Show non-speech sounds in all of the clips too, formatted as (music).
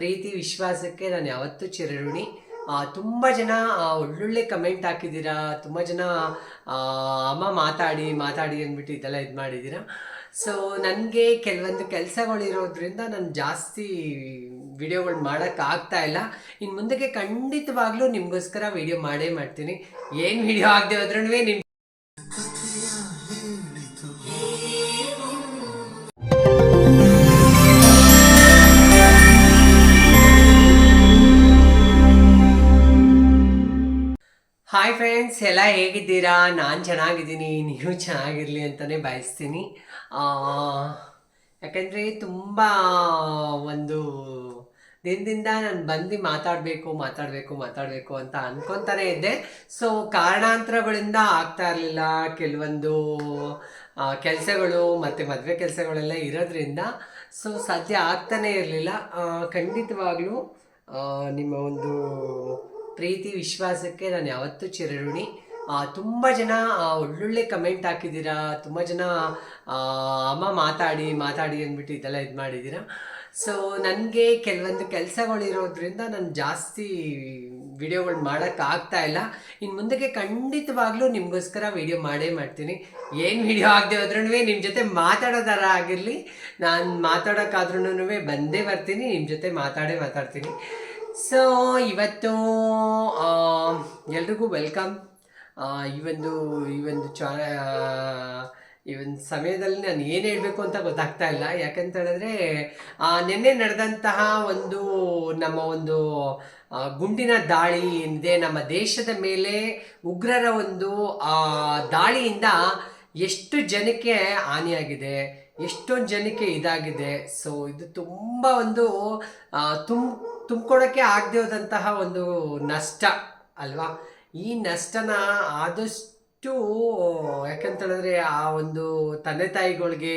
ಪ್ರೀತಿ, ವಿಶ್ವಾಸಕ್ಕೆ ನಾನು ಯಾವತ್ತೂ ಚಿರಋಣಿ. ತುಂಬ ಜನ ಒಳ್ಳೊಳ್ಳೆ ಕಮೆಂಟ್ ಹಾಕಿದ್ದೀರಾ, ತುಂಬ ಜನ ಅಮ್ಮ ಮಾತಾಡಿ ಮಾತಾಡಿ ಅಂದ್ಬಿಟ್ಟು ಇದೆಲ್ಲ ಇದು ಮಾಡಿದ್ದೀರಾ. ಸೊ ನನಗೆ ಕೆಲವೊಂದು ಕೆಲಸಗಳಿರೋದ್ರಿಂದ ನಾನು ಜಾಸ್ತಿ ವಿಡಿಯೋಗಳು ಮಾಡೋಕ್ಕಾಗ್ತಾ ಇಲ್ಲ. ಇನ್ನು ಮುಂದಕ್ಕೆ ಖಂಡಿತವಾಗ್ಲೂ ನಿಮಗೋಸ್ಕರ ವಿಡಿಯೋ ಮಾಡೇ ಮಾಡ್ತೀನಿ. ಏನು ವಿಡಿಯೋ ಆಗದೆ ಹೋದ್ರೂ ನಿಮ್ಮ ಹಾಯ್ ಫ್ರೆಂಡ್ಸ್ ಎಲ್ಲ ಹೇಗಿದ್ದೀರಾ? ನಾನು ಚೆನ್ನಾಗಿದ್ದೀನಿ, ನೀವು ಚೆನ್ನಾಗಿರಲಿ ಅಂತಲೇ ಬಯಸ್ತೀನಿ. ಯಾಕೆಂದರೆ ತುಂಬ ಒಂದು ದಿನದಿಂದ ನಾನು ಬಂದು ಮಾತಾಡಬೇಕು ಮಾತಾಡಬೇಕು ಮಾತಾಡಬೇಕು ಅಂತ ಅನ್ಕೊತಾನೆ ಇದ್ದೆ. ಸೊ ಕಾರಣಾಂತರಗಳಿಂದ ಆಗ್ತಾ ಇರಲಿಲ್ಲ. ಕೆಲವೊಂದು ಕೆಲಸಗಳು ಮತ್ತು ಮದುವೆ ಕೆಲಸಗಳೆಲ್ಲ ಇರೋದ್ರಿಂದ. ಸೊ ಸಾಧ್ಯ ಆಗ್ತಾನೇ ಇರಲಿಲ್ಲ. ಖಂಡಿತವಾಗ್ಲೂ ನಿಮ್ಮ ಒಂದು ಪ್ರೀತಿ, ವಿಶ್ವಾಸಕ್ಕೆ ನಾನು ಯಾವತ್ತೂ ಚಿರಋಣಿ. ತುಂಬ ಜನ ಒಳ್ಳೊಳ್ಳೆ ಕಮೆಂಟ್ ಹಾಕಿದ್ದೀರಾ, ತುಂಬ ಜನ ಅಮ್ಮ ಮಾತಾಡಿ ಮಾತಾಡಿ ಅಂದ್ಬಿಟ್ಟು ಇದೆಲ್ಲ ಇದು ಮಾಡಿದ್ದೀರಾ. ಸೊ ನನಗೆ ಕೆಲವೊಂದು ಕೆಲಸಗಳಿರೋದ್ರಿಂದ ನಾನು ಜಾಸ್ತಿ ವಿಡಿಯೋಗಳು ಮಾಡೋಕ್ಕಾಗ್ತಾ ಇಲ್ಲ. ಇನ್ನು ಮುಂದಕ್ಕೆ ಖಂಡಿತವಾಗ್ಲೂ ನಿಮಗೋಸ್ಕರ ವಿಡಿಯೋ ಮಾಡೇ ಮಾಡ್ತೀನಿ. ಏನು ವಿಡಿಯೋ ಆಗದೆ ಹೋದ್ರೂ ನಿಮ್ಮ ಜೊತೆ ಮಾತಾಡೋದಾರ ಆಗಿರಲಿ. ನಾನು ಮಾತಾಡೋಕ್ಕಾದ್ರೂ ಬಂದೇ ಬರ್ತೀನಿ ನಿಮ್ಮ ಜೊತೆ ಮಾತಾಡೇ ಮಾತಾಡ್ತೀನಿ. ಸೊ ಇವತ್ತು ಎಲ್ರಿಗೂ ವೆಲ್ಕಮ್. ಈ ಒಂದು ಈ ಒಂದು ಚಾ ಈ ಒಂದು ಸಮಯದಲ್ಲಿ ನಾನು ಏನು ಹೇಳಬೇಕು ಅಂತ ಗೊತ್ತಾಗ್ತಾ ಇಲ್ಲ. ಯಾಕಂತ ಹೇಳಿದ್ರೆ ನಿನ್ನೆ ನಡೆದಂತಹ ಒಂದು ನಮ್ಮ ಒಂದು ಗುಂಡಿನ ದಾಳಿ ಏನಿದೆ ನಮ್ಮ ದೇಶದ ಮೇಲೆ ಉಗ್ರರ ಒಂದು ದಾಳಿಯಿಂದ ಎಷ್ಟು ಜನಕ್ಕೆ ಹಾನಿಯಾಗಿದೆ ಎಷ್ಟೊಂದು ಜನಕ್ಕೆ ಇದಾಗಿದೆ. ಸೊ ಇದು ತುಂಬ ಒಂದು ಆ, ತುಮ್ ತುಂಬ್ಕೊಳಕ್ಕೆ ಆಗದೆ ಹೋದಂತಹ ಒಂದು ನಷ್ಟ, ಅಲ್ವಾ? ಈ ನಷ್ಟನ ಆದಷ್ಟು, ಯಾಕಂತೇಳಿದ್ರೆ ಆ ಒಂದು ತಂದೆ ತಾಯಿಗಳಿಗೆ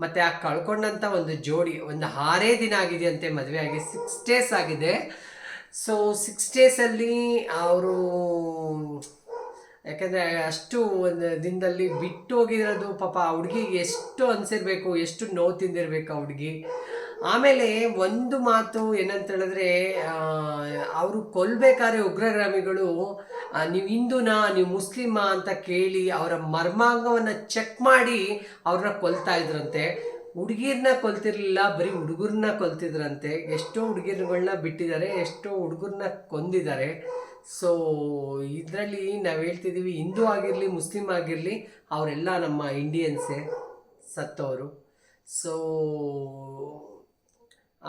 ಮತ್ತು ಆ ಕಳ್ಕೊಂಡಂಥ ಒಂದು ಜೋಡಿ, ಒಂದು ಆರೇ ದಿನ ಆಗಿದೆ ಅಂತೆ ಮದುವೆ ಆಗಿ ಸಿಕ್ಸ್ ಡೇಸ್ ಆಗಿದೆ. ಸೊ ಸಿಕ್ಸ್ ಡೇಸಲ್ಲಿ ಅವರು, ಯಾಕಂದರೆ ಅಷ್ಟು ಒಂದು ದಿನದಲ್ಲಿ ಬಿಟ್ಟು ಹೋಗಿರೋದು ಪಾಪ ಆ ಎಷ್ಟು ಅನಿಸಿರ್ಬೇಕು, ಎಷ್ಟು ನೋವು ತಿಂದಿರಬೇಕು ಆ ಹುಡುಗಿ. ಆಮೇಲೆ ಒಂದು ಮಾತು ಏನಂತ ಹೇಳಿದ್ರೆ ಅವರು ಕೊಲ್ಬೇಕಾದ್ರೆ ಉಗ್ರಗಾಮಿಗಳು ನೀವು ಹಿಂದೂನಾ, ನೀವು ಮುಸ್ಲಿಮಾ ಅಂತ ಕೇಳಿ ಅವರ ಮರ್ಮಾಂಗವನ್ನು ಚೆಕ್ ಮಾಡಿ ಅವ್ರನ್ನ ಕೊಲ್ತಾ ಇದ್ರಂತೆ. ಹುಡುಗಿರ್ನ ಕೊಲ್ತಿರ್ಲಿಲ್ಲ, ಬರೀ ಹುಡುಗರನ್ನ ಕೊಲ್ತಿದ್ರಂತೆ. ಎಷ್ಟೋ ಹುಡುಗಿರುಗಳನ್ನ ಬಿಟ್ಟಿದ್ದಾರೆ, ಎಷ್ಟೋ ಹುಡುಗರನ್ನ ಕೊಂದಿದ್ದಾರೆ. ಸೊ ಇದರಲ್ಲಿ ನಾವು ಹೇಳ್ತಿದ್ದೀವಿ ಹಿಂದೂ ಆಗಿರಲಿ, ಮುಸ್ಲಿಮ್ ಆಗಿರಲಿ, ಅವರೆಲ್ಲ ನಮ್ಮ ಇಂಡಿಯನ್ಸೇ ಸತ್ತವರು ಸೊ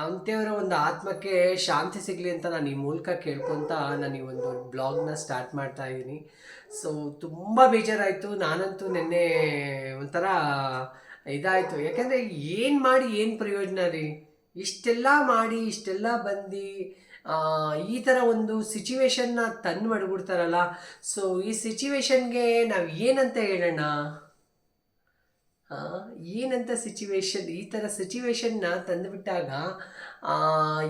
ಅಂಥವರ ಒಂದು ಆತ್ಮಕ್ಕೆ ಶಾಂತಿ ಸಿಗಲಿ ಅಂತ ನಾನು ಈ ಮೂಲಕ ಕೇಳ್ಕೊತ ನಾನು ಈ ಒಂದು ಬ್ಲಾಗ್ನ ಸ್ಟಾರ್ಟ್ ಮಾಡ್ತಾ ಇದ್ದೀನಿ. ಸೊ ತುಂಬ ಬೇಜಾರಾಯಿತು. ನಾನಂತೂ ನಿನ್ನೆ ಒಂಥರ ಇದಾಯಿತು. ಯಾಕೆಂದರೆ ಏನು ಮಾಡಿ ಏನು ಪ್ರಯೋಜನ ರೀ? ಇಷ್ಟೆಲ್ಲ ಮಾಡಿ, ಇಷ್ಟೆಲ್ಲ ಬಂದು ಈ ಥರ ಒಂದು ಸಿಚುವೇಶನ್ನ ತಂದು ಮಾಡಿಬಿಡ್ತಾರಲ್ಲ ಸೊ ಈ ಸಿಚುವೇಶನ್ಗೆ ನಾವು ಏನಂತ ಹೇಳೋಣ ಏನಂತ ಸಿಚುವೇಶನ್ ಈ ಥರ ಸಿಚುವೇಶನ್ನ ತಂದುಬಿಟ್ಟಾಗ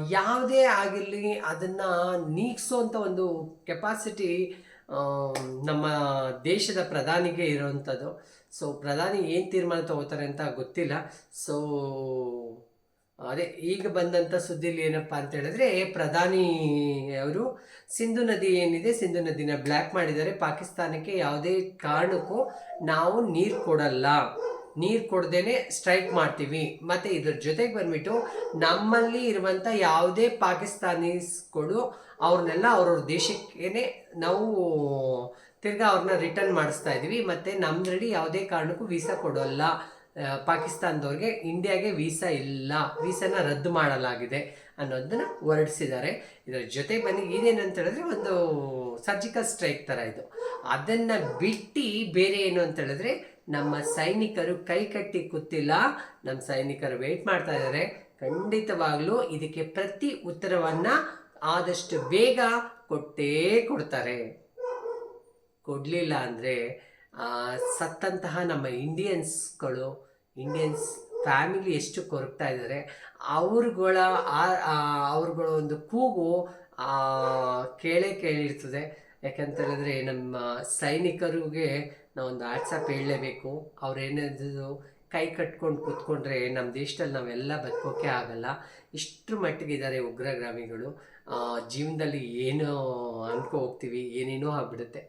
ಯಾವುದೇ ಆಗಿರಲಿ ಅದನ್ನು ನೀಗಿಸೋಂಥ ಒಂದು ಕೆಪಾಸಿಟಿ ನಮ್ಮ ದೇಶದ ಪ್ರಧಾನಿಗೆ ಇರೋವಂಥದ್ದು ಸೊ ಪ್ರಧಾನಿ ಏನು ತೀರ್ಮಾನ ತಗೋತಾರೆ ಅಂತ ಗೊತ್ತಿಲ್ಲ. ಸೊ ಅದೇ, ಈಗ ಬಂದಂಥ ಸುದ್ದಿಲಿ ಏನಪ್ಪ ಅಂತ ಹೇಳಿದ್ರೆ, ಪ್ರಧಾನಿ ಅವರು ಸಿಂಧು ನದಿ ಏನಿದೆ, ಸಿಂಧು ನದಿನ ಬ್ಲ್ಯಾಕ್ ಮಾಡಿದ್ದಾರೆ. ಪಾಕಿಸ್ತಾನಕ್ಕೆ ಯಾವುದೇ ಕಾರಣಕ್ಕೂ ನಾವು ನೀರು ಕೊಡಲ್ಲ. ನೀರು ಕೊಡ್ದೇನೆ ಸ್ಟ್ರೈಕ್ ಮಾಡ್ತೀವಿ. ಮತ್ತು ಇದ್ರ ಜೊತೆಗೆ ಬಂದ್ಬಿಟ್ಟು ನಮ್ಮಲ್ಲಿ ಇರುವಂಥ ಯಾವುದೇ ಪಾಕಿಸ್ತಾನೀಸ್ಗಳು ಅವ್ರನ್ನೆಲ್ಲ ಅವ್ರವ್ರ ದೇಶಕ್ಕೇ ನಾವು ತಿರ್ಗಾ ಅವ್ರನ್ನ ರಿಟರ್ನ್ ಮಾಡಿಸ್ತಾ ಇದ್ದೀವಿ ಮತ್ತು ರೆಡಿ ಯಾವುದೇ ಕಾರಣಕ್ಕೂ ವೀಸಾ ಕೊಡೋಲ್ಲ. ಪಾಕಿಸ್ತಾನದವ್ರಿಗೆ ಇಂಡಿಯಾಗೆ ವೀಸಾ ಇಲ್ಲ. ವೀಸಾನ ರದ್ದು ಮಾಡಲಾಗಿದೆ ಅನ್ನೋದನ್ನ ಹೊರಡಿಸಿದ್ದಾರೆ. ಇದರ ಜೊತೆ ಬನ್ನಿ. ಇದೇನಂತ ಹೇಳಿದ್ರೆ ಒಂದು ಸರ್ಜಿಕಲ್ ಸ್ಟ್ರೈಕ್ ಥರ ಇದು. ಅದನ್ನು ಬಿಟ್ಟು ಬೇರೆ ಏನು ಅಂತ ಹೇಳಿದ್ರೆ ನಮ್ಮ ಸೈನಿಕರು ಕೈ ಕಟ್ಟಿ ಕೂತಿಲ್ಲ. ನಮ್ಮ ಸೈನಿಕರು ವೇಟ್ ಮಾಡ್ತಾ ಇದ್ದಾರೆ. ಖಂಡಿತವಾಗ್ಲೂ ಇದಕ್ಕೆ ಪ್ರತಿ ಉತ್ತರವನ್ನು ಆದಷ್ಟು ಬೇಗ ಕೊಟ್ಟೇ ಕೊಡ್ತಾರೆ. ಕೊಡಲಿಲ್ಲ ಅಂದರೆ ಸತ್ತಂತಹ ನಮ್ಮ ಇಂಡಿಯನ್ಸ್ಗಳು, ಇಂಡಿಯನ್ಸ್ ಫ್ಯಾಮಿಲಿ ಎಷ್ಟು ಕೊರಗ್ತಾ ಇದ್ದಾರೆ. ಅವ್ರುಗಳ ಅವ್ರುಗಳ ಒಂದು ಕೂಗು ಕೇಳೇ ಕೇಳಿರ್ತದೆ. ಯಾಕಂತ ಹೇಳಿದ್ರೆ ನಮ್ಮ ಸೈನಿಕರಿಗೆ ನಾವೊಂದು ಆಟ್ಸಪ್ ಹೇಳಲೇಬೇಕು. ಅವ್ರೇನಾದ್ರು ಕೈ ಕಟ್ಕೊಂಡು ಕೂತ್ಕೊಂಡ್ರೆ ನಮ್ಮ ದೇಶದಲ್ಲಿ ನಾವೆಲ್ಲ ಬದುಕೋಕೆ ಆಗಲ್ಲ. ಇಷ್ಟರ ಮಟ್ಟಿಗೆ ಇದ್ದಾರೆ ಉಗ್ರಗಾಮಿಗಳು. ಆ, ಜೀವನದಲ್ಲಿ ಏನು ಅನ್ಕೋ ಹೋಗ್ತೀವಿ ಏನೇನೋ ಆಗ್ಬಿಡುತ್ತೆ.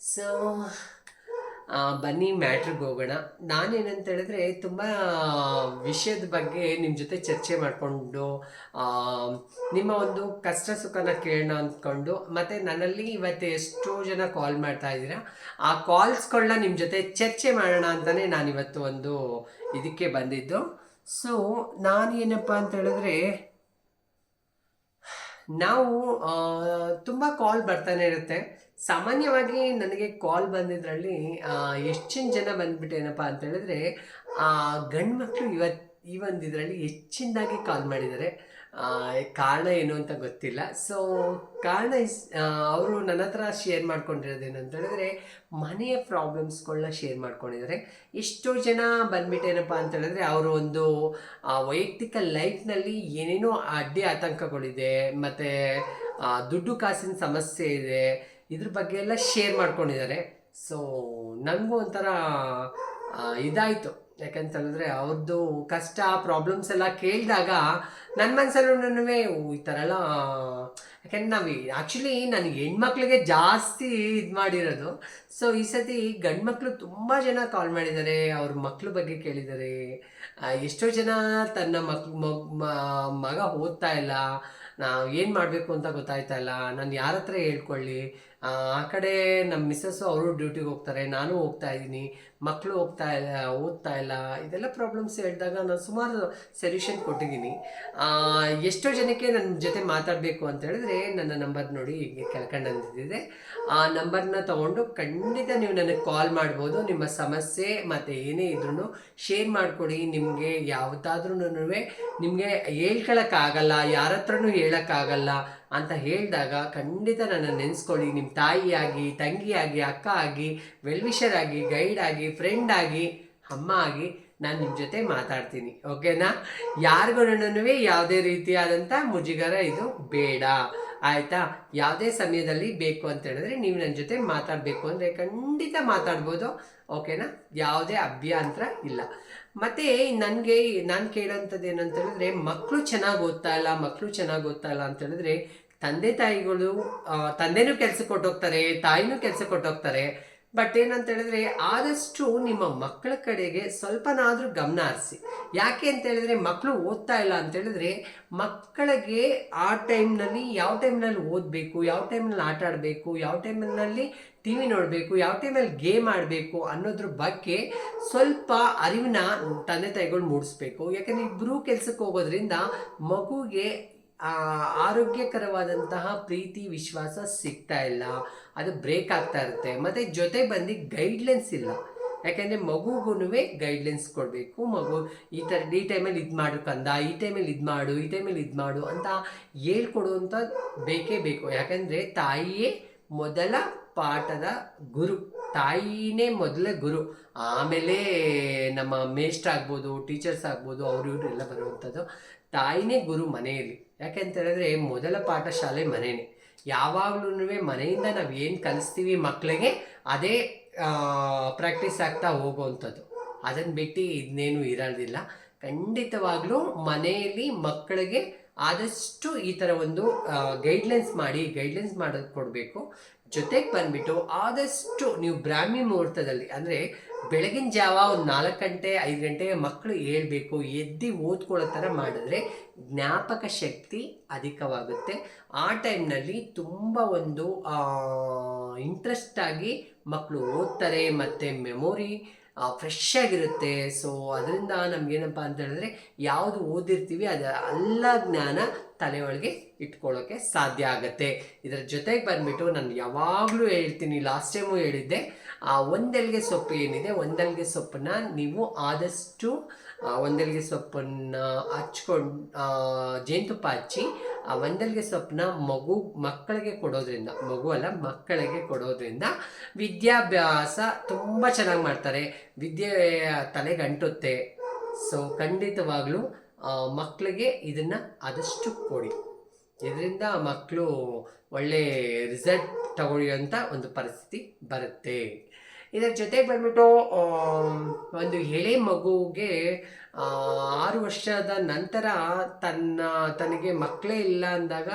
ಸೊ ಬನ್ನಿ ಮ್ಯಾಟ್ರಿಗೆ ಹೋಗೋಣ. ನಾನೇನಂತ ಹೇಳಿದ್ರೆ ತುಂಬ ವಿಷಯದ ಬಗ್ಗೆ ನಿಮ್ಮ ಜೊತೆ ಚರ್ಚೆ ಮಾಡಿಕೊಂಡು ನಿಮ್ಮ ಒಂದು ಕಷ್ಟ ಸುಖನ ಕೇಳೋಣ ಅಂದ್ಕೊಂಡು ಮತ್ತು ನನ್ನಲ್ಲಿ ಇವತ್ತು ಎಷ್ಟೋ ಜನ ಕಾಲ್ ಮಾಡ್ತಾ ಇದ್ದೀರಾ. ಆ ಕಾಲ್ಸ್ಗಳನ್ನ ನಿಮ್ಮ ಜೊತೆ ಚರ್ಚೆ ಮಾಡೋಣ ಅಂತಲೇ ನಾನಿವತ್ತು ಒಂದು ಇದಕ್ಕೆ ಬಂದಿದ್ದು. ಸೊ ನಾನು ಏನಪ್ಪ ಅಂತ ಹೇಳಿದ್ರೆ, ನಾವು ತುಂಬ ಕಾಲ್ ಬರ್ತಾನೆ ಇರುತ್ತೆ. ಸಾಮಾನ್ಯವಾಗಿ ನನಗೆ ಕಾಲ್ ಬಂದಿದ್ರಲ್ಲಿ ಹೆಚ್ಚಿನ ಜನ ಬಂದ್ಬಿಟ್ಟೇನಪ್ಪ ಅಂತ ಹೇಳಿದ್ರೆ ಗಂಡು ಮಕ್ಕಳು ಇವತ್ತು ಈ ಒಂದು ಇದರಲ್ಲಿ ಹೆಚ್ಚಿನದಾಗಿ ಕಾಲ್ ಮಾಡಿದ್ದಾರೆ. ಕಾರಣ ಏನು ಅಂತ ಗೊತ್ತಿಲ್ಲ. ಸೊ ಕಾರಣ ಇಸ್ ಅವರು ನನ್ನ ಹತ್ರ ಶೇರ್ ಮಾಡ್ಕೊಂಡಿರೋದೇನು ಅಂತ ಹೇಳಿದ್ರೆ, ಮನೆಯ ಪ್ರಾಬ್ಲಮ್ಸ್ಗಳನ್ನ ಶೇರ್ ಮಾಡ್ಕೊಂಡಿದ್ದಾರೆ. ಎಷ್ಟೋ ಜನ ಬಂದ್ಬಿಟ್ಟೇನಪ್ಪ ಅಂತ ಹೇಳಿದ್ರೆ, ಅವರು ಒಂದು ವೈಯಕ್ತಿಕ ಲೈಫ್ನಲ್ಲಿ ಏನೇನೋ ಅಡ್ಡಿ ಆತಂಕಗಳಿದೆ, ಮತ್ತು ದುಡ್ಡು ಕಾಸಿನ ಸಮಸ್ಯೆ ಇದೆ ಇದ್ರ ಬಗ್ಗೆ ಎಲ್ಲ ಶೇರ್ ಮಾಡ್ಕೊಂಡಿದ್ದಾರೆ. ಸೊ ನನಗೂ ಒಂಥರ ಇದಾಯಿತು. ಯಾಕಂತೇಳಿದ್ರೆ ಅವ್ರದ್ದು ಕಷ್ಟ ಪ್ರಾಬ್ಲಮ್ಸ್ ಎಲ್ಲ ಕೇಳಿದಾಗ ನನ್ನ ಮನಸ್ಸಲ್ಲೂ ಈ ಥರ ಎಲ್ಲ ಯಾಕೆಂದ್ರೆ ನಾವು ಆ್ಯಕ್ಚುಲಿ ನನಗೆ ಹೆಣ್ಮಕ್ಳಿಗೆ ಜಾಸ್ತಿ ಇದು ಮಾಡಿರೋದು. ಸೊ ಈ ಸತಿ ಗಂಡು ಮಕ್ಕಳು ತುಂಬ ಜನ ಕಾಲ್ ಮಾಡಿದ್ದಾರೆ, ಅವ್ರ ಮಕ್ಳ ಬಗ್ಗೆ ಕೇಳಿದ್ದಾರೆ. ಎಷ್ಟೋ ಜನ ತನ್ನ ಮಕ್, ಮಗ್ ಮಗ ಓದ್ತಾ ಇಲ್ಲ. ನಾವು ಏನು ಮಾಡಬೇಕು ಅಂತ ಗೊತ್ತಾಯ್ತಾ ಇಲ್ಲ. ನಾನು ಯಾರ ಹತ್ರ ಹೇಳ್ಕೊಳ್ಳಿ? ಆ ಕಡೆ ನಮ್ಮ ಮಿಸ್ಸಸ್ಸು ಅವರು ಡ್ಯೂಟಿಗೆ ಹೋಗ್ತಾರೆ, ನಾನು ಹೋಗ್ತಾ ಇದ್ದೀನಿ ಮಕ್ಕಳು ಹೋಗ್ತಾ ಇಲ್ಲ, ಓದ್ತಾ ಇಲ್ಲ, ಇದೆಲ್ಲ ಪ್ರಾಬ್ಲಮ್ಸ್ ಹೇಳಿದಾಗ ನಾನು ಸುಮಾರು ಸೊಲ್ಯೂಷನ್ ಕೊಟ್ಟಿದ್ದೀನಿ. ಎಷ್ಟೋ ಜನಕ್ಕೆ ನನ್ನ ಜೊತೆ ಮಾತಾಡಬೇಕು ಅಂತ ಹೇಳಿದ್ರೆ ನನ್ನ ನಂಬರ್ ನೋಡಿ ಹೀಗೆ ಕೆಳ್ಕೊಂಡು ಆ ನಂಬರ್ನ ತೊಗೊಂಡು ಖಂಡಿತ ನೀವು ನನಗೆ ಕಾಲ್ ಮಾಡ್ಬೋದು, ನಿಮ್ಮ ಸಮಸ್ಯೆ ಮತ್ತು ಏನೇ ಇದ್ರೂ ಶೇರ್ ಮಾಡಿಕೊಡಿ, ನಿಮಗೆ ಯಾವತ್ತಾದ್ರೂ ನಿಮಗೆ ಹೇಳ್ಕೊಳಕ್ಕಾಗಲ್ಲ ಯಾರ ಹತ್ರನೂ ಹೇಳೋಕ್ಕಾಗಲ್ಲ ಅಂತ ಹೇಳಿದಾಗ ಖಂಡಿತ ನನ್ನ ನೆನೆಸ್ಕೊಳ್ಳಿ. ನಿಮ್ಮ ತಾಯಿಯಾಗಿ, ತಂಗಿಯಾಗಿ, ಅಕ್ಕ ಆಗಿ ವೆಲ್ವಿಷರ್ ಆಗಿ ಗೈಡ್ ಆಗಿ ಫ್ರೆಂಡ್ ಆಗಿ, ಅಮ್ಮ ಆಗಿ ನಾನು ನಿಮ್ಮ ಜೊತೆ ಮಾತಾಡ್ತೀನಿ. ಓಕೆನಾ ಯಾರಿಗೂ ಯಾವುದೇ ರೀತಿಯಾದಂಥ ಮುಜುಗರ ಇದು ಬೇಡ. ಆಯಿತಾ? ಯಾವುದೇ ಸಮಯದಲ್ಲಿ ಬೇಕು ಅಂತ ಹೇಳಿದ್ರೆ ನೀವು ನನ್ನ ಜೊತೆ ಮಾತಾಡಬೇಕು ಅಂದರೆ ಖಂಡಿತ ಮಾತಾಡ್ಬೋದು, ಓಕೆನಾ? ಯಾವುದೇ ಅಭ್ಯಂತರ ಇಲ್ಲ. ಮತ್ತು ನನಗೆ, ನಾನು ಕೇಳೋಂಥದ್ದು ಏನಂತ ಹೇಳಿದ್ರೆ ಮಕ್ಕಳು ಚೆನ್ನಾಗಿ ಓದ್ತಾ ಇಲ್ಲ ಮಕ್ಕಳು ಚೆನ್ನಾಗಿ ಓದ್ತಾ ಇಲ್ಲ ಅಂತ ಹೇಳಿದ್ರೆ ತಂದೆ ತಾಯಿಗಳು ತಂದೆನೂ ಕೆಲಸಕ್ಕೆ ಕೊಟ್ಟೋಗ್ತಾರೆ ತಾಯಿನೂ ಕೆಲಸಕ್ಕೆ ಕೊಟ್ಟೋಗ್ತಾರೆ ಬಟ್ ಏನಂತ ಹೇಳಿದ್ರೆ ಆದಷ್ಟು ನಿಮ್ಮ ಮಕ್ಕಳ ಕಡೆಗೆ ಸ್ವಲ್ಪನಾದರೂ ಗಮನ ಹರಿಸಿ. ಯಾಕೆ ಅಂತ ಹೇಳಿದ್ರೆ ಮಕ್ಕಳು ಓದ್ತಾ ಇಲ್ಲ ಅಂತ ಹೇಳಿದ್ರೆ ಮಕ್ಕಳಿಗೆ ಆ ಟೈಮ್ನಲ್ಲಿ ಯಾವ ಟೈಮ್ನಲ್ಲಿ ಓದಬೇಕು, ಯಾವ ಟೈಮ್ನಲ್ಲಿ ಆಟ ಆಡಬೇಕು, ಯಾವ ಟೈಮ್ನಲ್ಲಿ ಟಿ ವಿ ನೋಡಬೇಕು, ಯಾವ ಟೈಮಲ್ಲಿ ಗೇಮ್ ಆಡಬೇಕು ಅನ್ನೋದ್ರ ಬಗ್ಗೆ ಸ್ವಲ್ಪ ಅರಿವಿನ ತಂದೆ ತಾಯಿಗಳು ಮೂಡಿಸ್ಬೇಕು. ಯಾಕಂದರೆ ಇಬ್ಬರೂ ಕೆಲಸಕ್ಕೆ ಹೋಗೋದ್ರಿಂದ ಮಗುಗೆ ಆರೋಗ್ಯಕರವಾದಂತಹ ಪ್ರೀತಿ, ವಿಶ್ವಾಸ ಸಿಗ್ತಾ ಇಲ್ಲ. ಅದು ಬ್ರೇಕ್ ಆಗ್ತಾ ಇರುತ್ತೆ. ಮತ್ತು ಜೊತೆ ಬಂದು ಗೈಡ್ಲೈನ್ಸ್ ಇಲ್ಲ. ಯಾಕೆಂದರೆ ಮಗುಗೂ ಗೈಡ್ಲೈನ್ಸ್ ಕೊಡಬೇಕು. ಮಗು ಈ ಥರ ಈ ಟೈಮಲ್ಲಿ ಇದು ಮಾಡು ಕಂದ, ಈ ಟೈಮಲ್ಲಿ ಇದು ಮಾಡು, ಈ ಟೈಮಲ್ಲಿ ಇದು ಮಾಡು ಅಂತ ಹೇಳ್ಕೊಡುವಂಥ ಬೇಕೇ ಬೇಕು. ಯಾಕಂದರೆ ತಾಯಿಯೇ ಮೊದಲ ಪಾಠದ ಗುರು, ತಾಯಿನೇ ಮೊದಲೇ ಗುರು. ಆಮೇಲೆ ನಮ್ಮ ಮೇಷ್ಟ್ರ್ ಆಗ್ಬೋದು, ಟೀಚರ್ಸ್ ಆಗ್ಬೋದು, ಅವರು ಇವರು ಎಲ್ಲ ಬರುವಂಥದ್ದು ತಾಯಿನೇ ಗುರು ಮನೆಯಲ್ಲಿ. ಯಾಕೆಂತ ಹೇಳಿದ್ರೆ ಮೊದಲ ಪಾಠ ಶಾಲೆ ಮನೆಯೇ ಯಾವಾಗ್ಲೂ ಮನೆಯಿಂದ ನಾವು ಏನು ಕಲಿಸ್ತೀವಿ ಮಕ್ಕಳಿಗೆ ಅದೇ ಪ್ರಾಕ್ಟೀಸ್ ಆಗ್ತಾ ಹೋಗುವಂಥದ್ದು. ಅದನ್ನು ಬಿಟ್ಟು ಇದನ್ನೇನು ಇರೋದಿಲ್ಲ ಖಂಡಿತವಾಗ್ಲೂ ಮನೆಯಲ್ಲಿ ಮಕ್ಕಳಿಗೆ ಆದಷ್ಟು ಈ ಥರ ಒಂದು ಗೈಡ್ಲೈನ್ಸ್ ಮಾಡಿ ಗೈಡ್ಲೈನ್ಸ್ ಮಾಡೋದು ಕೊಡಬೇಕು. ಜೊತೆಗೆ ಬಂದ್ಬಿಟ್ಟು ಆದಷ್ಟು ನೀವು ಬ್ರಾಹ್ಮಿ ಮುಹೂರ್ತದಲ್ಲಿ ಅಂದರೆ ಬೆಳಗಿನ ಜಾವ ಒಂದು ನಾಲ್ಕು ಗಂಟೆ, ಐದು ಗಂಟೆಗೆ ಮಕ್ಕಳು ಹೇಳ್ಬೇಕು, ಎದ್ದು ಓದ್ಕೊಳ್ಳೋ ಥರ ಮಾಡಿದ್ರೆ ಜ್ಞಾಪಕ ಶಕ್ತಿ ಅಧಿಕವಾಗುತ್ತೆ. ಆ ಟೈಮ್ನಲ್ಲಿ ತುಂಬ ಒಂದು ಇಂಟ್ರೆಸ್ಟಾಗಿ ಮಕ್ಕಳು ಓದ್ತಾರೆ ಮತ್ತು ಮೆಮೊರಿ ಫ್ರೆಶ್ ಆಗಿರುತ್ತೆ. ಸೊ, ಅದರಿಂದ ನಮಗೇನಪ್ಪ ಅಂತ ಹೇಳಿದ್ರೆ ಯಾವುದು ಓದಿರ್ತೀವಿ ಅದು ಎಲ್ಲ ಜ್ಞಾನ ತಲೆ ಒಳಗೆ ಇಟ್ಕೊಳ್ಳೋಕ್ಕೆ ಸಾಧ್ಯ ಆಗುತ್ತೆ. ಇದರ ಜೊತೆಗೆ ಬಂದ್ಬಿಟ್ಟು ನಾನು ಯಾವಾಗಲೂ ಹೇಳ್ತೀನಿ ಲಾಸ್ಟ್ ಟೈಮು ಹೇಳಿದ್ದೆ, ಆ ಒಂದೆಲ್ಗೆ ಸೊಪ್ಪು ಏನಿದೆ, ಒಂದೆಲ್ಗೆ ಸೊಪ್ಪನ್ನ ನೀವು ಆದಷ್ಟು ಒಂದೆಲ್ಗೆ ಸೊಪ್ಪನ್ನು ಹಚ್ಕೊಂಡು ಜೇನುತುಪ್ಪ ಹಚ್ಚಿ, ಆ ಒಂದೆಲ್ಗೆ ಸೊಪ್ಪನ್ನ ಮಗು, ಮಕ್ಕಳಿಗೆ ಕೊಡೋದ್ರಿಂದ, ಮಗು ಅಲ್ಲ, ಮಕ್ಕಳಿಗೆ ಕೊಡೋದ್ರಿಂದ ವಿದ್ಯಾಭ್ಯಾಸ ತುಂಬ ಚೆನ್ನಾಗಿ ಮಾಡ್ತಾರೆ. ವಿದ್ಯೆ ತಲೆಗೆ ಅಂಟುತ್ತೆ ಸೊ ಖಂಡಿತವಾಗ್ಲೂ ಮಕ್ಕಳಿಗೆ ಇದನ್ನು ಆದಷ್ಟು ಕೊಡಿ. ಇದರಿಂದ ಮಕ್ಕಳು ಒಳ್ಳೆ ರಿಸಲ್ಟ್ ತಗೊಳ್ಳುವಂಥ ಒಂದು ಪರಿಸ್ಥಿತಿ ಬರುತ್ತೆ. ಇದರ ಜೊತೆಗೆ ಬಂದ್ಬಿಟ್ಟು ಒಂದು ಎಳೆ ಮಗುಗೆ ಆ, ಆರು ವರ್ಷದ ನಂತರ ತನ್ನ, ತನಗೆ ಮಕ್ಕಳೇ ಇಲ್ಲ ಅಂದಾಗ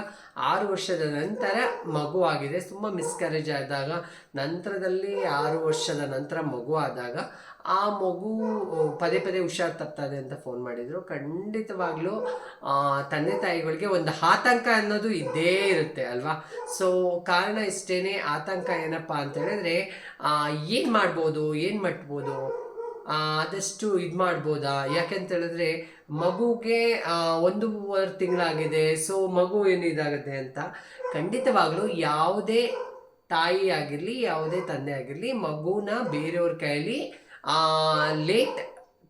ಆರು ವರ್ಷದ ನಂತರ ಮಗು ಆಗಿದೆ. ತುಂಬ ಮಿಸ್ಕ್ಯಾರೇಜ್ ಆದಾಗ, ನಂತರದಲ್ಲಿ ಆರು ವರ್ಷದ ನಂತರ ಮಗು ಆದಾಗ ಆ ಮಗು ಪದೇ ಪದೇ ಹುಷಾರು ತಪ್ತದೆ ಅಂತ ಫೋನ್ ಮಾಡಿದರು. ಖಂಡಿತವಾಗ್ಲೂ ತಂದೆ ತಾಯಿಗಳಿಗೆ ಒಂದು ಆತಂಕ ಅನ್ನೋದು ಇದ್ದೇ ಇರುತ್ತೆ ಅಲ್ವಾ? ಸೊ ಕಾರಣ ಇಷ್ಟೇ ಆತಂಕ ಏನಪ್ಪ ಅಂತ ಹೇಳಿದ್ರೆ ಏನು ಮಾಡ್ಬೋದು, ಏನು ಮಟ್ಬೋದು? ಆದಷ್ಟು ಇದು ಮಾಡ್ಬೋದಾ? ಯಾಕೆಂತ ಹೇಳಿದ್ರೆ ಮಗುಗೆ ಒಂದೂವರೆ ತಿಂಗಳಾಗಿದೆ, ಸೊ ಮಗು ಏನು ಇದಾಗುತ್ತೆ ಅಂತ ಖಂಡಿತವಾಗ್ಲೂ ಯಾವುದೇ ತಾಯಿ ಆಗಿರಲಿ, ಯಾವುದೇ ತಂದೆ ಆಗಿರಲಿ, ಮಗುನ ಬೇರೆಯವ್ರ ಕೈಯಲ್ಲಿ ಲೇಟ್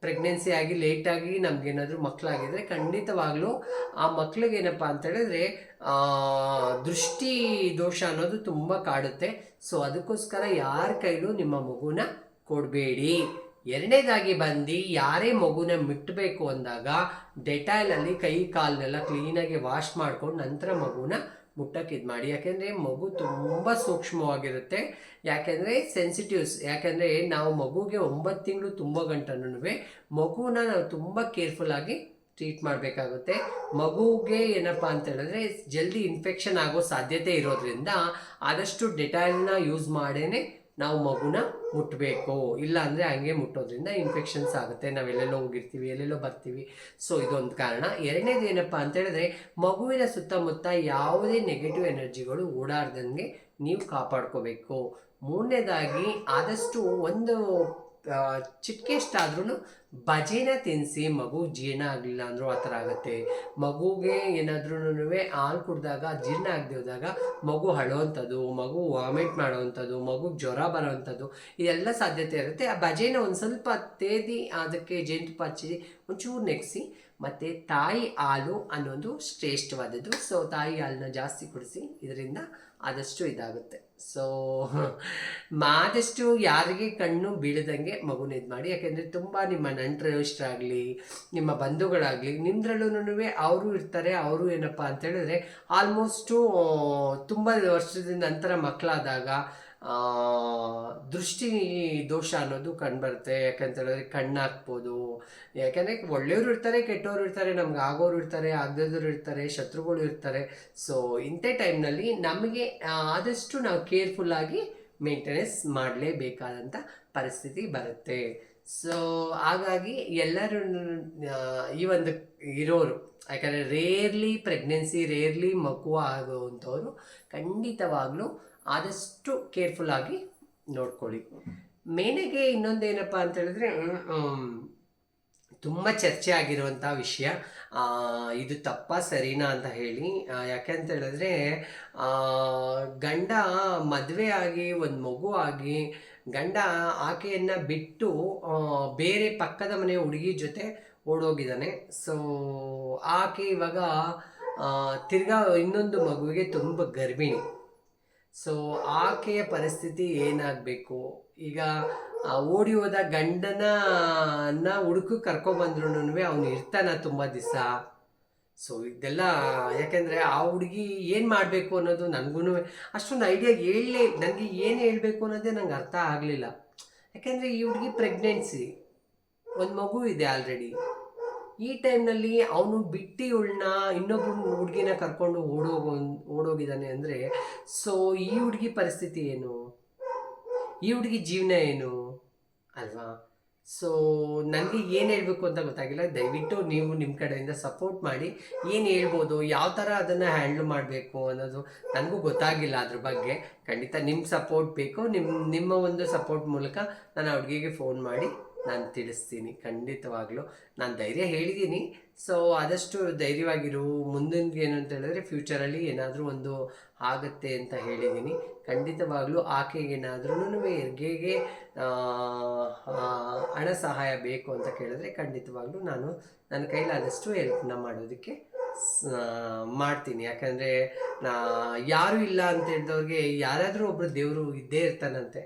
ಪ್ರೆಗ್ನೆನ್ಸಿ ಆಗಿ ಲೇಟಾಗಿ ನಮಗೇನಾದರೂ ಮಕ್ಕಳಾಗಿದ್ರೆ ಖಂಡಿತವಾಗಲೂ ಆ ಮಕ್ಳಿಗೆ ಏನಪ್ಪ ಅಂತ ಹೇಳಿದ್ರೆ ದೃಷ್ಟಿ ದೋಷ ಅನ್ನೋದು ತುಂಬ ಕಾಡುತ್ತೆ. ಸೊ ಅದಕ್ಕೋಸ್ಕರ ಯಾರ ಕೈಲೂ ನಿಮ್ಮ ಮಗುನ ಕೊಡಬೇಡಿ. ಎರಡನೇದಾಗಿ ಬಂದು ಯಾರೇ ಮಗುನ ಮುಟ್ಟಬೇಕು ಅಂದಾಗ ಡೆಟಾಯ್ಲಲ್ಲಿ ಕೈ ಕಾಲನ್ನೆಲ್ಲ ಕ್ಲೀನಾಗಿ ವಾಶ್ ಮಾಡ್ಕೊಂಡು ನಂತರ ಮಗುನ ಮುಟ್ಟಕ್ಕೆ ಇದು ಮಾಡಿ. ಯಾಕೆಂದರೆ ಮಗು ತುಂಬ ಸೂಕ್ಷ್ಮವಾಗಿರುತ್ತೆ. ಯಾಕೆಂದರೆ ಸೆನ್ಸಿಟಿವ್ಸ್ ಯಾಕೆಂದರೆ ನಾವು ಮಗುಗೆ ಒಂಬತ್ತು ತಿಂಗಳು ತುಂಬ ಗಂಟನೂ ಮಗುನ ನಾವು ತುಂಬ ಕೇರ್ಫುಲ್ಲಾಗಿ ಟ್ರೀಟ್ ಮಾಡಬೇಕಾಗುತ್ತೆ. ಮಗುಗೆ ಏನಪ್ಪ ಅಂತ ಹೇಳಿದ್ರೆ ಜಲ್ದಿ ಇನ್ಫೆಕ್ಷನ್ ಆಗೋ ಸಾಧ್ಯತೆ ಇರೋದ್ರಿಂದ ಆದಷ್ಟು ಡೆಟಾಲ್ನ ಯೂಸ್ ಮಾಡೇ ನಾವು ಮಗುನ ಮುಟ್ಟಬೇಕು ಇಲ್ಲ ಅಂದರೆ ಹಂಗೆ ಮುಟ್ಟೋದ್ರಿಂದ ಇನ್ಫೆಕ್ಷನ್ಸ್ ಆಗುತ್ತೆ. ನಾವೆಲ್ಲೆಲ್ಲೋ ಹೋಗಿರ್ತೀವಿ ಎಲ್ಲೆಲ್ಲೋ ಬರ್ತೀವಿ. ಸೊ ಇದೊಂದು ಕಾರಣ. ಎರಡನೇದು ಏನಪ್ಪ ಅಂತ ಹೇಳಿದ್ರೆ ಮಗುವಿನ ಸುತ್ತಮುತ್ತ ಯಾವುದೇ ನೆಗೆಟಿವ್ ಎನರ್ಜಿಗಳು ಓಡಾಡ್ದಂಗೆ ನೀವು ಕಾಪಾಡ್ಕೋಬೇಕು. ಮೂರನೇದಾಗಿ ಆದಷ್ಟು ಒಂದು ಆ, ಬಜೆನ ತಿನ್ನಿಸಿ ಮಗು ಜೀರ್ಣ ಆಗಲಿಲ್ಲ ಅಂದರೂ ಆ ಥರ ಆಗುತ್ತೆ. ಮಗುಗೆ ಏನಾದ್ರೂ ಹಾಲು ಕುಡಿದಾಗ, ಜೀರ್ಣ ಆಗದೆ ಹೋದಾಗ ಮಗು ಅಳೋವಂಥದ್ದು ಮಗು ವಾಮಿಟ್ ಮಾಡೋವಂಥದ್ದು, ಮಗುಗೆ ಜ್ವರ ಬರೋವಂಥದ್ದು, ಇದೆಲ್ಲ ಸಾಧ್ಯತೆ ಇರುತ್ತೆ. ಆ ಭಜೆನ ಒಂದು ಸ್ವಲ್ಪ ತೇದಿ ಅದಕ್ಕೆ ಜೇನುತುಪ್ಪ ಹಚ್ಚಿ ಒಂಚೂರು ನೆಗ್ಸಿ ಮತ್ತು ತಾಯಿ ಹಾಲು ಅನ್ನೋದು ಶ್ರೇಷ್ಠವಾದದ್ದು. ಸೊ ತಾಯಿ ಹಾಲನ್ನ ಜಾಸ್ತಿ ಕುಡಿಸಿ ಇದರಿಂದ ಆದಷ್ಟು ಇದಾಗುತ್ತೆ. ಸೊ (laughs) ಆದಷ್ಟು ಯಾರಿಗೆ ಕಣ್ಣು ಬೀಳದಂಗೆ ಮಗುನ ಇದು ಮಾಡಿ ಯಾಕೆಂದರೆ ತುಂಬ ನಿಮ್ಮ ನೆಂಟರಷ್ಟರಾಗಲಿ ನಿಮ್ಮ ಬಂಧುಗಳಾಗಲಿ ನಿಮ್ದ್ರಲ್ಲೂ ಅವರು ಇರ್ತಾರೆ, ಅವರು ಏನಪ್ಪ ಅಂತ ಹೇಳಿದ್ರೆ ಆಲ್ಮೋಸ್ಟು ತುಂಬ ವರ್ಷದ ನಂತರ ಮಕ್ಕಳಾದಾಗ ದೃಷ್ಟಿ ದೋಷ ಅನ್ನೋದು ಕಂಡುಬರುತ್ತೆ. ಯಾಕಂತ ಹೇಳಿದ್ರೆ ಕಣ್ಣು ಹಾಕ್ಬೋದು. ಯಾಕಂದರೆ ಒಳ್ಳೆಯವರು ಇರ್ತಾರೆ, ಕೆಟ್ಟವರು ಇರ್ತಾರೆ, ನಮ್ಗೆ ಆಗೋರು ಇರ್ತಾರೆ ಆಗದವರು ಇರ್ತಾರೆ, ಶತ್ರುಗಳು ಇರ್ತಾರೆ. ಸೊ ಇಂಥ ಟೈಮ್ನಲ್ಲಿ ನಮಗೆ ಆದಷ್ಟು ನಾವು ಕೇರ್ಫುಲ್ಲಾಗಿ ಮೇಂಟೆನೆನ್ಸ್ ಮಾಡಲೇಬೇಕಾದಂಥ ಪರಿಸ್ಥಿತಿ ಬರುತ್ತೆ. ಸೊ ಹಾಗಾಗಿ ಎಲ್ಲರೂ ಈ ಒಂದು ಇರೋರು ಯಾಕಂದರೆ ರೇರ್ಲಿ ಪ್ರೆಗ್ನೆನ್ಸಿ ರೇರ್ಲಿ ಮಗು ಆಗುವಂಥವ್ರು ಖಂಡಿತವಾಗ್ಲೂ ಆದಷ್ಟು ಕೇರ್ಫುಲ್ಲಾಗಿ ನೋಡ್ಕೊಳ್ಳಿ. ಮೇನೆಗೆ ಇನ್ನೊಂದೇನಪ್ಪ ಅಂತ ಹೇಳಿದ್ರೆ ತುಂಬ ಚರ್ಚೆ ಆಗಿರುವಂಥ ವಿಷಯ. ಇದು ತಪ್ಪ ಸರಿನಾ ಅಂತ ಹೇಳಿ. ಆ, ಯಾಕೆ ಅಂತ ಹೇಳಿದ್ರೆ ಗಂಡ ಮದುವೆ ಆಗಿ ಒಂದು ಮಗು ಆಗಿ ಗಂಡ ಆಕೆಯನ್ನು ಬಿಟ್ಟು ಬೇರೆ ಪಕ್ಕದ ಮನೆಯ ಹುಡುಗಿ ಜೊತೆ ಓಡೋಗಿದ್ದಾನೆ. ಸೊ ಆಕೆ ಇವಾಗ ತಿರ್ಗಾ ಇನ್ನೊಂದು ಮಗುವಿಗೆ ತುಂಬ ಗರ್ಭಿಣಿ. ಸೊ ಆಕೆಯ ಪರಿಸ್ಥಿತಿ ಏನಾಗಬೇಕು? ಈಗ ಓಡಿ ಹೋದ ಗಂಡನ ಹುಡುಕು ಕರ್ಕೊಂಡ್ಬಂದ್ರು ಅವನು ಇರ್ತಾನ ತುಂಬ ದಿವಸ. ಸೊ ಇದೆಲ್ಲ ಯಾಕೆಂದರೆ ಆ ಹುಡುಗಿ ಏನು ಮಾಡಬೇಕು ಅನ್ನೋದು ನನಗೂ ಅಷ್ಟೊಂದು ಐಡಿಯಾ ಹೇಳಲೇ ನನಗೆ ಏನು ಹೇಳಬೇಕು ಅನ್ನೋದೇ ನಂಗೆ ಅರ್ಥ ಆಗಲಿಲ್ಲ. ಯಾಕೆಂದರೆ ಈ ಹುಡುಗಿ ಪ್ರೆಗ್ನೆನ್ಸಿ ಒಂದು ಮಗು ಇದೆ ಆಲ್ರೆಡಿ ಈ ಟೈಮ್ನಲ್ಲಿ ಅವನು ಬಿಟ್ಟು ಇವಳನ್ನ ಇನ್ನೊಬ್ಬ ಹುಡುಗಿನ ಕರ್ಕೊಂಡು ಓಡೋಗೋ ಓಡೋಗಿದ್ದಾನೆ ಅಂದರೆ ಸೊ ಈ ಹುಡುಗಿ ಪರಿಸ್ಥಿತಿ ಏನು? ಈ ಹುಡುಗಿ ಜೀವನ ಏನು? ಅಲ್ವಾ? ಸೊ ನನಗೆ ಏನು ಹೇಳಬೇಕು ಅಂತ ಗೊತ್ತಾಗಿಲ್ಲ. ದಯವಿಟ್ಟು ನೀವು ನಿಮ್ಮ ಕಡೆಯಿಂದ ಸಪೋರ್ಟ್ ಮಾಡಿ. ಏನು ಹೇಳ್ಬೋದು, ಯಾವ ಥರ ಅದನ್ನು ಹ್ಯಾಂಡ್ಲ್ ಮಾಡಬೇಕು ಅನ್ನೋದು ನನಗೂ ಗೊತ್ತಾಗಿಲ್ಲ ಅದ್ರ ಬಗ್ಗೆ. ಖಂಡಿತ ನಿಮ್ಮ ಸಪೋರ್ಟ್ ಬೇಕು. ನಿಮ್ಮ ನಿಮ್ಮ ಒಂದು ಸಪೋರ್ಟ್ ಮೂಲಕ ನಾನು ಅವ್ರಿಗೆ ಫೋನ್ ಮಾಡಿ ನಾನು ತಿಳಿಸ್ತೀನಿ. ಖಂಡಿತವಾಗ್ಲೂ ನಾನು ಧೈರ್ಯ ಹೇಳಿದ್ದೀನಿ ಸೊ ಆದಷ್ಟು ಧೈರ್ಯವಾಗಿರು. ಮುಂದಿನ ಏನು ಅಂತ ಹೇಳಿದ್ರೆ ಫ್ಯೂಚರಲ್ಲಿ ಏನಾದರೂ ಒಂದು ಆಗುತ್ತೆ ಅಂತ ಹೇಳಿದ್ದೀನಿ ಖಂಡಿತವಾಗ್ಲೂ ಆಕೆಗೇನಾದ್ರೂ ಹೆರಿಗೆಗೆ ಹಣ ಸಹಾಯ ಬೇಕು ಅಂತ ಕೇಳಿದ್ರೆ ಖಂಡಿತವಾಗ್ಲೂ ನಾನು ನನ್ನ ಕೈಲಾದಷ್ಟು ಹೆಲ್ಪ್ನ ಮಾಡೋದಕ್ಕೆ ಮಾಡ್ತೀನಿ. ಯಾಕಂದರೆ ನಾ ಯಾರೂ ಇಲ್ಲ ಅಂತ ಹೇಳಿದವ್ರಿಗೆ ಯಾರಾದರೂ ಒಬ್ಬರು ದೇವರು ಇದ್ದೇ ಇರ್ತಾನಂತೆ.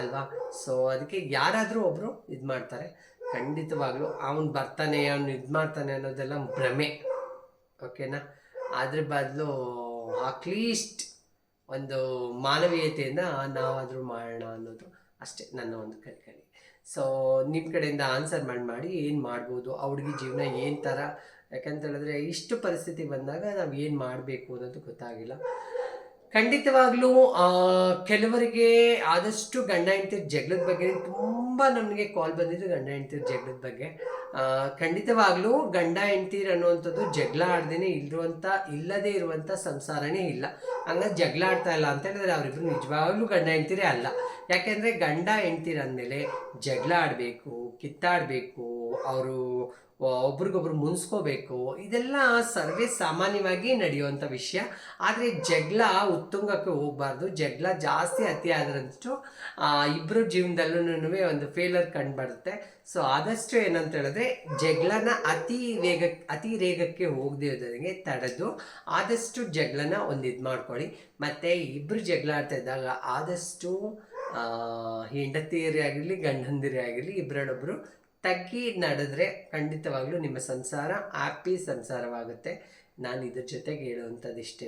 ಅಲ್ವಾ? ಸೊ ಅದಕ್ಕೆ ಯಾರಾದರೂ ಒಬ್ಬರು ಇದು ಮಾಡ್ತಾರೆ. ಖಂಡಿತವಾಗ್ಲೂ ಅವನು ಬರ್ತಾನೆ, ಅವನು ಇದು ಮಾಡ್ತಾನೆ ಅನ್ನೋದೆಲ್ಲ ಭ್ರಮೆ. ಓಕೆನಾ ಅದ್ರ ಬದಲು ಅಟ್ಲೀಸ್ಟ್ ಒಂದು ಮಾನವೀಯತೆಯಿಂದ ನಾವಾದರೂ ಮಾಡೋಣ ಅನ್ನೋದು ಅಷ್ಟೇ ನನ್ನ ಒಂದು ಕಳ್ಕಳಿ ಸೊ ನಿಮ್ಮ ಕಡೆಯಿಂದ ಆನ್ಸರ್ ಮಾಡಿ ಮಾಡಿ ಏನು ಮಾಡ್ಬೋದು, ಆ ಹುಡುಗಿ ಜೀವನ ಏನು ಥರ ಯಾಕಂತ ಹೇಳಿದ್ರೆ ಇಷ್ಟು ಪರಿಸ್ಥಿತಿ ಬಂದಾಗ ನಾವು ಏನು ಮಾಡಬೇಕು ಅನ್ನೋದು ಗೊತ್ತಾಗಿಲ್ಲ. ಖಂಡಿತವಾಗ್ಲೂ ಕೆಲವರಿಗೆ ಆದಷ್ಟು ಗಂಡ ಹೆಂಡತಿ ಜಗಳದ ಬಗ್ಗೆ ತುಂಬ ನಮಗೆ ಕಾಲ್ ಬಂದಿದ್ದು ಗಂಡ ಹೆಂಡತಿ ಜಗಳದ ಬಗ್ಗೆ. ಖಂಡಿತವಾಗ್ಲೂ ಗಂಡ ಹೆಂಡ್ತೀರ್ ಅನ್ನುವಂಥದ್ದು ಜಗಳ ಆಡ್ದೇ ಇರುವಂಥ ಇಲ್ಲದೆ ಇರುವಂಥ ಸಂಸಾರನೇ ಇಲ್ಲ. ಹಂಗಾಗಿ ಜಗಳ ಆಡ್ತಾ ಇಲ್ಲ ಅಂತ ಹೇಳಿದ್ರೆ ಅವರಿಬ್ರು ನಿಜವಾಗ್ಲೂ ಗಂಡ ಹೆಂಡ್ತೀರೇ ಅಲ್ಲ. ಯಾಕೆಂದರೆ ಗಂಡ ಹೆಂಡ್ತೀರ ಅಂದಮೇಲೆ ಜಗಳ ಆಡಬೇಕು, ಕಿತ್ತಾಡಬೇಕು, ಅವರು ಒಬ್ರಿಗೊಬ್ರು ಮುನ್ಸ್ಕೋಬೇಕು. ಇದೆಲ್ಲ ಸರ್ವೇ ಸಾಮಾನ್ಯವಾಗಿ ನಡೆಯುವಂಥ ವಿಷಯ. ಆದರೆ ಜಗಳ ಉತ್ತುಂಗಕ್ಕೆ ಹೋಗಬಾರ್ದು. ಜಗಳ ಜಾಸ್ತಿ ಅತಿ ಆದ್ರಂತೂ ಇಬ್ಬರು ಜೀವನದಲ್ಲೂ ಒಂದು ಫೇಲರ್ ಕಂಡು ಬರುತ್ತೆ ಸೊ ಆದಷ್ಟು ಏನಂತ ಹೇಳಿದ್ರೆ, ಜಗಳನ ಅತಿ ವೇಗ, ಅತಿ ವೇಗಕ್ಕೆ ಹೋಗದೆ ತಡೆದು ಆದಷ್ಟು ಜಗಳನ ಒಂದು ಇದು ಮಾಡ್ಕೊಳ್ಳಿ. ಮತ್ತು ಇಬ್ಬರು ಜಗಳ ಆಡ್ತಾ ಇದ್ದಾಗ ಆದಷ್ಟು ಹೆಂಡತಿಯರೇ ಆಗಿರಲಿ, ಗಂಡಂದಿರೇ ಆಗಿರಲಿ ಇಬ್ಬರಲ್ಲೊಬ್ಬರು ತಗ್ಗಿ ನಡೆದ್ರೆ ಖಂಡಿತವಾಗ್ಲೂ ನಿಮ್ಮ ಸಂಸಾರ ಹ್ಯಾಪಿ ಸಂಸಾರವಾಗುತ್ತೆ. ನಾನು ಇದ್ರ ಜೊತೆಗೆ ಹೇಳುವಂಥದ್ದು ಇಷ್ಟೇ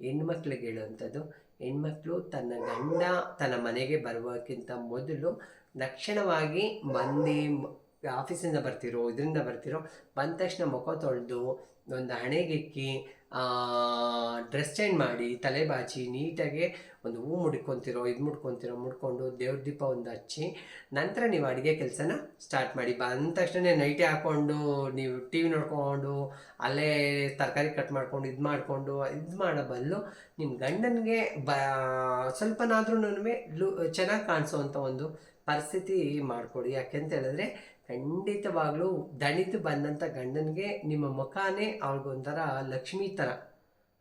ಹೆಣ್ಮಕ್ಳಿಗೆ ಹೇಳುವಂಥದ್ದು, ಹೆಣ್ಮಕ್ಳು ತನ್ನ ಗಂಡ ತನ್ನ ಮನೆಗೆ ಬರುವಕ್ಕಿಂತ ಮೊದಲು ಲಕ್ಷಣವಾಗಿ ಮಂದಿ ಆಫೀಸಿಂದ ಬರ್ತಿರೋ, ಇದರಿಂದ ಬರ್ತಿರೋ, ಬಂದ ತಕ್ಷಣ ಮುಖ ತೊಳೆದು, ಒಂದು ಹಣೆಗೆಕ್ಕಿ ಡ್ರೆಸ್ ಚೇಂಜ್ ಮಾಡಿ, ತಲೆ ಬಾಚಿ, ನೀಟಾಗಿ ಒಂದು ಹೂ ಮುಡ್ಕೊತಿರೋ, ಇದು ಮುಡ್ಕೊತಿರೋ ಮುಡ್ಕೊಂಡು ದೇವ್ರ ದೀಪ ಒಂದು ಹಚ್ಚಿ, ನಂತರ ನೀವು ಅಡುಗೆ ಕೆಲಸನ ಸ್ಟಾರ್ಟ್ ಮಾಡಿ. ಬಂದ ತಕ್ಷಣ ನೈಟಿ ಹಾಕ್ಕೊಂಡು ನೀವು ಟಿ ವಿ ನೋಡ್ಕೊಂಡು, ಅಲ್ಲೇ ತರಕಾರಿ ಕಟ್ ಮಾಡ್ಕೊಂಡು, ಇದು ಮಾಡಿಕೊಂಡು, ಇದು ಮಾಡೋ ಬದಲು ನಿಮ್ಮ ಗಂಡನಿಗೆ ಬ ಸ್ವಲ್ಪನಾದ್ರೂ ಲು, ಚೆನ್ನಾಗಿ ಕಾಣಿಸೋವಂಥ ಒಂದು ಪರಿಸ್ಥಿತಿ ಮಾಡಿಕೊಡಿ. ಯಾಕೆಂತ ಹೇಳಿದ್ರೆ ಖಂಡಿತವಾಗ್ಲೂ ದಣಿತು ಬಂದಂಥ ಗಂಡನಿಗೆ ನಿಮ್ಮ ಮುಖಾನೇ ಅವ್ರಿಗೊಂಥರ ಲಕ್ಷ್ಮಿ ಥರ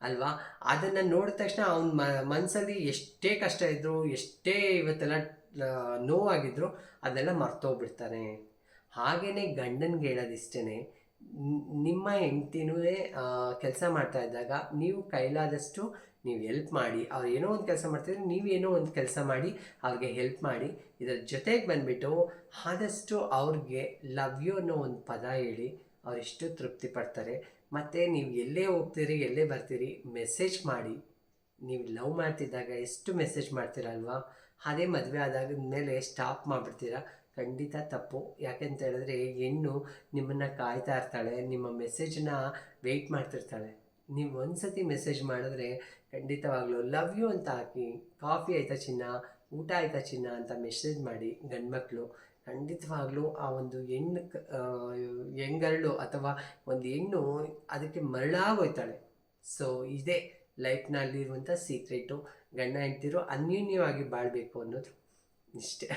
ಅಲ್ವಾ? ಅದನ್ನು ನೋಡಿದ ತಕ್ಷಣ ಅವನ ಮ ಮನಸ್ಸಲ್ಲಿ ಎಷ್ಟೇ ಕಷ್ಟ ಇದ್ದರೂ ಎಷ್ಟೇ ಇವತ್ತೆಲ್ಲ ನೋವಾಗಿದ್ರು ಅದೆಲ್ಲ ಮರ್ತೋಗ್ಬಿಡ್ತಾನೆ. ಹಾಗೆಯೇ ಗಂಡನಿಗೆ ಹೇಳೋದಿಷ್ಟೇ ನಿಮ್ಮ ಹೆಂಡ್ತಿನೂ ಕೆಲಸ ಮಾಡ್ತಾ ಇದ್ದಾಗ ನೀವು ಕೈಲಾದಷ್ಟು ನೀವು ಹೆಲ್ಪ್ ಮಾಡಿ, ಅವ್ರು ಏನೋ ಒಂದು ಕೆಲಸ ಮಾಡ್ತಿದ್ರೆ ನೀವು ಏನೋ ಒಂದು ಕೆಲಸ ಮಾಡಿ, ಅವ್ರಿಗೆ ಹೆಲ್ಪ್ ಮಾಡಿ, ಇದರ ಜೊತೆಗೆ ಬಂದುಬಿಟ್ಟು ಆದಷ್ಟು ಅವ್ರಿಗೆ ಲವ್ ಯು ಅನ್ನೋ ಒಂದು ಪದ ಹೇಳಿ ಅವರೆಷ್ಟು ತೃಪ್ತಿ ಪಡ್ತಾರೆ. ಮತ್ತು ನೀವು ಎಲ್ಲೇ ಹೋಗ್ತೀರಿ, ಎಲ್ಲೇ ಬರ್ತೀರಿ ಮೆಸೇಜ್ ಮಾಡಿ. ನೀವು ಲವ್ ಮಾಡ್ತಿದ್ದಾಗ ಎಷ್ಟು ಮೆಸೇಜ್ ಮಾಡ್ತೀರಲ್ವಾ? ಅದೇ ಮದುವೆ ಆದಾಗ ಮೇಲೆ ಸ್ಟಾಪ್ ಮಾಡಿಬಿಡ್ತೀರಾ? ಖಂಡಿತ ತಪ್ಪು. ಯಾಕೆಂತ ಹೇಳಿದ್ರೆ ಹೆಣ್ಣು ನಿಮ್ಮನ್ನು ಕಾಯ್ತಾ ಇರ್ತಾಳೆ, ನಿಮ್ಮ ಮೆಸೇಜನ್ನ ವೆಯ್ಟ್ ಮಾಡ್ತಿರ್ತಾಳೆ. ನೀವು ಒಂದು ಸತಿ ಮೆಸೇಜ್ ಮಾಡಿದ್ರೆ ಖಂಡಿತವಾಗ್ಲೂ. ಲವ್ ಯು ಅಂತ ಹಾಕಿ ಕಾಫಿ ಆಯ್ತಾ ಚಿನ್ನ, ಊಟ ಆಯ್ತಾ ಚಿನ್ನ ಅಂತ ಮೆಸೇಜ್ ಮಾಡಿ ಗಂಡ್ಮಕ್ಳು. ಖಂಡಿತವಾಗ್ಲೂ ಆ ಒಂದು ಹೆಣ್ಣು ಹೆಂಗರಳು ಅಥವಾ ಒಂದು ಹೆಣ್ಣು ಅದಕ್ಕೆ ಮರಳಾಗೋಯ್ತಾಳೆ ಸೊ ಇದೇ ಲೈಫ್ನಲ್ಲಿರುವಂಥ ಸೀಕ್ರೆಟು ಗಂಡ ಹೆಂಡ್ತಿರು ಅನ್ಯೂನ್ಯವಾಗಿ ಬಾಳಬೇಕು ಅನ್ನೋದು. ಇಷ್ಟೇ.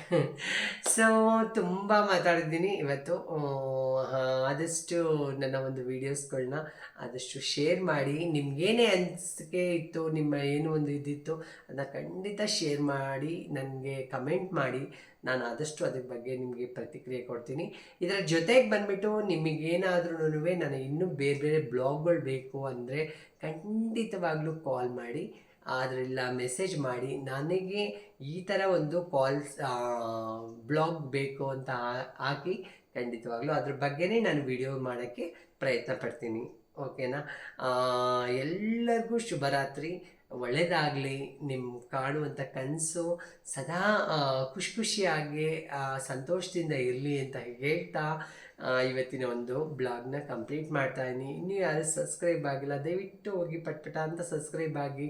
ಸೊ ತುಂಬ ಮಾತಾಡಿದ್ದೀನಿ ಇವತ್ತು. ಆದಷ್ಟು ನನ್ನ ಒಂದು ವೀಡಿಯೋಸ್ಗಳನ್ನ ಆದಷ್ಟು ಶೇರ್ ಮಾಡಿ, ನಿಮಗೇನೇ ಅನಿಸಿಕೆ ಇತ್ತು, ನಿಮ್ಮ ಏನು ಒಂದು ಇದಿತ್ತು, ಅದನ್ನ ಖಂಡಿತ ಶೇರ್ ಮಾಡಿ, ನನಗೆ ಕಮೆಂಟ್ ಮಾಡಿ. ನಾನು ಆದಷ್ಟು ಅದ್ರ ಬಗ್ಗೆ ನಿಮಗೆ ಪ್ರತಿಕ್ರಿಯೆ ಕೊಡ್ತೀನಿ. ಇದರ ಜೊತೆಗೆ ಬಂದುಬಿಟ್ಟು ನಿಮಗೇನಾದ್ರೂ ನಾನು ಇನ್ನೂ ಬೇರೆ ಬೇರೆ ಬ್ಲಾಗ್ಗಳು ಬೇಕು ಅಂದರೆ ಖಂಡಿತವಾಗ್ಲೂ ಕಾಲ್ ಮಾಡಿ. ಅದರೆಲ್ಲ ಮೆಸೇಜ್ ಮಾಡಿ, ನನಗೆ ಈ ಥರ ಒಂದು ಕಾಲ್ಸ್ ಬ್ಲಾಗ್ ಬೇಕು ಅಂತ ಹಾಕಿ ಖಂಡಿತವಾಗ್ಲೂ ಅದ್ರ ಬಗ್ಗೆನೇ ನಾನು ವಿಡಿಯೋ ಮಾಡೋಕ್ಕೆ ಪ್ರಯತ್ನ ಪಡ್ತೀನಿ. ಓಕೆನಾ ಎಲ್ಲರಿಗೂ ಶುಭರಾತ್ರಿ. ಒಳ್ಳೆಯದಾಗಲಿ ನಿಮ್ಮ ಕಾಣುವಂಥ ಕನಸು ಸದಾ ಖುಷಿ ಖುಷಿಯಾಗಿ ಸಂತೋಷದಿಂದ ಇರಲಿ ಅಂತ ಹೇಳ್ತಾ ಇವತ್ತಿನ ಒಂದು ಬ್ಲಾಗ್ನ ಕಂಪ್ಲೀಟ್ ಮಾಡ್ತಾ ಇದ್ದೀನಿ. ಇನ್ನೂ ಯಾರು ಸಬ್ಸ್ಕ್ರೈಬ್ ಆಗಿಲ್ಲ, ದಯವಿಟ್ಟು ಹೋಗಿ ಪಟ್ಪಟ ಅಂತ ಸಬ್ಸ್ಕ್ರೈಬ್ ಆಗಿ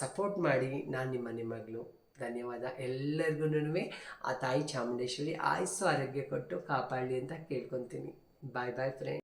ಸಪೋರ್ಟ್ ಮಾಡಿ ನಾನು ನಿಮ್ಮ ಮಗಳು. ಧನ್ಯವಾದ ಎಲ್ಲರಿಗೂ ಆ ತಾಯಿ ಚಾಮುಂಡೇಶ್ವರಿ ಆಯುಸ್ಸು ಆರೋಗ್ಯ ಕೊಟ್ಟು ಕಾಪಾಡಲಿ ಅಂತ ಕೇಳ್ಕೊತೀನಿ. ಬಾಯ್ ಬಾಯ್ ಫ್ರೆಂಡ್